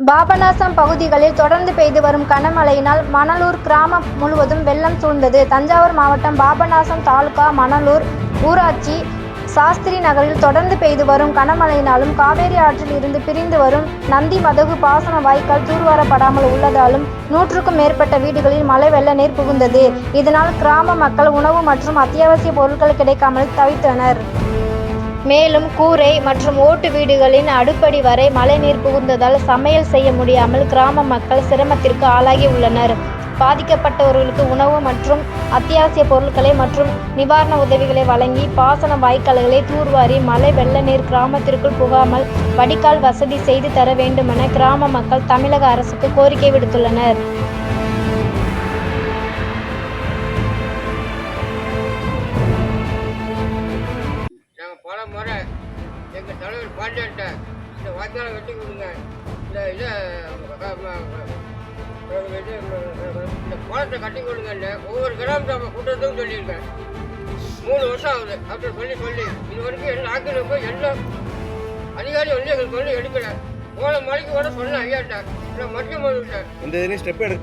பாபநாசம் பகுதிகளில் தொடர்ந்து பெய்து வரும் கனமழையினால் மணலூர் கிராமம் முழுவதும் வெள்ளம் சூழ்ந்தது. தஞ்சாவூர் மாவட்டம் பாபநாசம் தாலுகா மணலூர் ஊராட்சி சாஸ்திரி நகரில் தொடர்ந்து பெய்து வரும் கனமழையினாலும் காவேரி ஆற்றில் இருந்து பிரிந்து வரும் நந்தி மதகு பாசன வாய்க்கால் தூர்வாரப்படாமல் உள்ளதாலும் நூற்றுக்கும் மேற்பட்ட வீடுகளில் மழை வெள்ள நீர் புகுந்தது. இதனால் கிராம மக்கள் உணவு மற்றும் அத்தியாவசிய பொருட்கள் கிடைக்காமல் தவித்தனர். மேலும் கூரை மற்றும் ஓட்டு வீடுகளின் அடுப்படி வரை மழைநீர் புகுந்ததால் சமையல் செய்ய முடியாமல் கிராம மக்கள் சிரமத்திற்கு ஆளாகி உள்ளனர். பாதிக்கப்பட்டவர்களுக்கு உணவு மற்றும் அத்தியாவசிய பொருட்களை மற்றும் நிவாரண உதவிகளை வழங்கி பாசன வாய்க்கால்களை தூர்வாரி மழை வெள்ள நீர் கிராமத்திற்குள் புகாமல் வடிகால் வசதி செய்து தர வேண்டுமென கிராம மக்கள் தமிழக அரசுக்கு கோரிக்கை விடுத்துள்ளனர். எங்கள் தலைவர் பாண்டியன்ட்ட இந்த வாய்க்கால வெட்டி கொடுங்க. இந்த இதை இந்த குளத்தை கட்டி கொடுங்கன்னு ஒவ்வொரு கிராமத்தை கூட்டத்துக்கும் சொல்லியிருக்கேன். மூணு வருஷம் ஆகுது. அப்படி சொல்லி சொல்லி. இது வரைக்கும் எல்லா ஆக்கிரமிப்பும் எல்லாம் அதிகாரி வந்து எங்களுக்கு வந்து எடுக்கல. போன மலைக்கு கூட சொன்னேன் ஐயாட்ட. இல்லை மத்திய முதல்கிட்ட இந்த இதுலேயும் ஸ்டெப் எடு